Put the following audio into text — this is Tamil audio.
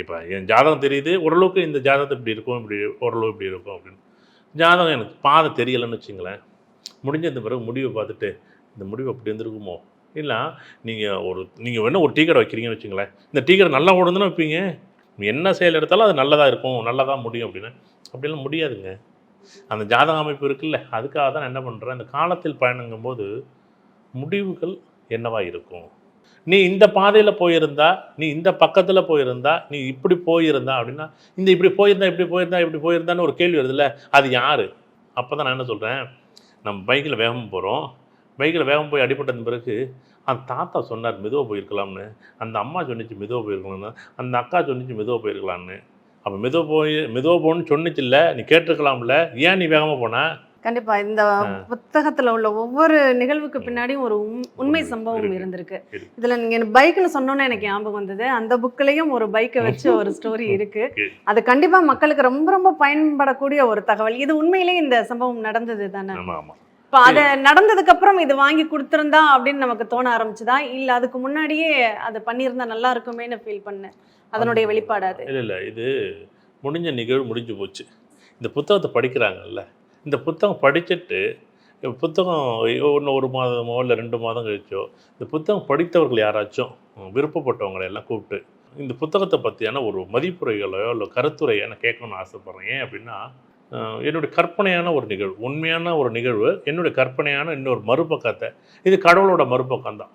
இப்போ என் ஜாதகம் தெரியுது ஓரளவுக்கு இந்த ஜாதகத்தை இப்படி இருக்கும் இப்படி ஓரளவு இப்படி இருக்கும் அப்படின்னு. ஜாதகம் எனக்கு பாதை தெரியலைன்னு வச்சுங்களேன். முடிஞ்ச இந்த பிறகு முடிவை பார்த்துட்டு இந்த முடிவு அப்படி இருந்திருக்குமோ? இல்லை நீங்கள் ஒரு நீங்கள் வேணால் ஒரு டீ கடை வைக்கிறீங்கன்னு வச்சுங்களேன். இந்த டீ கடை நல்லா ஓடுதுன்னு வைப்பீங்க. என்ன செயல் எடுத்தாலும் அது நல்லதாக இருக்கும் நல்லதாக முடியும் அப்படின்னு. அப்படிலாம் முடியாதுங்க. அந்த ஜாதக அமைப்பு இருக்குல்ல அதுக்காக தான் நான் என்ன பண்ணுறேன் அந்த காலத்தில் பயணங்கும்போது முடிவுகள் என்னவாக இருக்கும்? நீ இந்த பாதையில் போயிருந்தா நீ இந்த பக்கத்தில் போயிருந்தா நீ இப்படி போயிருந்தா அப்படின்னா இந்த இப்படி போயிருந்தா இப்படி போயிருந்தா இப்படி போயிருந்தான்னு ஒரு கேள்வி வருதுல்ல? அது யார்? அப்போ தான் நான் என்ன சொல்கிறேன் நம்ம பைக்கில் வேகமாக போகிறோம் பைக்கில் வேகம் போய் அடிபட்டது பிறகு அந்த தாத்தா சொன்னார் மெதுவாக போயிருக்கலாம்னு. அந்த அம்மா சொன்னிச்சு மெதுவாக போயிருக்கலாம்னு. அந்த அக்கா சொன்னிச்சு மெதுவாக போயிருக்கலாம்னு. அப்போ மெதுவாக போய் மெதுவாக போகணும்னு சொன்னிச்சு இல்லை நீ கேட்டிருக்கலாம்ல. ஏன் நீ வேகமாக போன? கண்டிப்பா. இந்த புத்தகத்துல உள்ள ஒவ்வொரு நிகழ்வுக்கு பின்னாடியும் ஒரு உண்- உண்மை சம்பவம். இருந்திருக்கு. இதுல நீங்க பைக்னு சொன்னோன்னே எனக்கு ஞாபகம் வந்தது. அந்த புக்லயும் ஒரு பைக்கை வச்சு ஒரு ஸ்டோரி இருக்கு. அது கண்டிப்பா மக்களுக்கு ரொம்ப ரொம்ப பயன்படக்கூடிய ஒரு தகவல். இது உண்மையிலேயே இந்த சம்பவம் நடந்தது தானே? இப்ப அது நடந்ததுக்கு அப்புறம் இது வாங்கி கொடுத்திருந்தா அப்படின்னு நமக்கு தோண ஆரம்பிச்சுதா? இல்ல அதுக்கு முன்னாடியே அதை பண்ணியிருந்தா நல்லா இருக்குமேன்னு ஃபீல் பண்ணேன். அதனுடைய வெளிப்பாடு அது. இல்லை இல்லை. இது முடிஞ்ச நிகழ்வு முடிஞ்சு போச்சு. இந்த புத்தகத்தை படிக்கிறாங்கல்ல? இந்த புத்தகம் படிச்சுட்டு புத்தகம் ஒன்று ஒரு மாதமோ இல்லை ரெண்டு மாதம் கழிச்சோ இந்த புத்தகம் படித்தவர்கள் யாராச்சும் விருப்பப்பட்டவங்களை எல்லாம் கூப்பிட்டு இந்த புத்தகத்தை பற்றியான ஒரு மதிப்புரைகளையோ இல்லை கருத்துரையோ நான் கேட்கணும்னு ஆசைப்பட்றேன். ஏன் அப்படின்னா என்னுடைய கற்பனையான ஒரு நிகழ்வு உண்மையான ஒரு நிகழ்வு என்னுடைய கற்பனையான இன்னொரு மறுபக்கத்தை இது கடவுளோட மறுபக்கம் தான்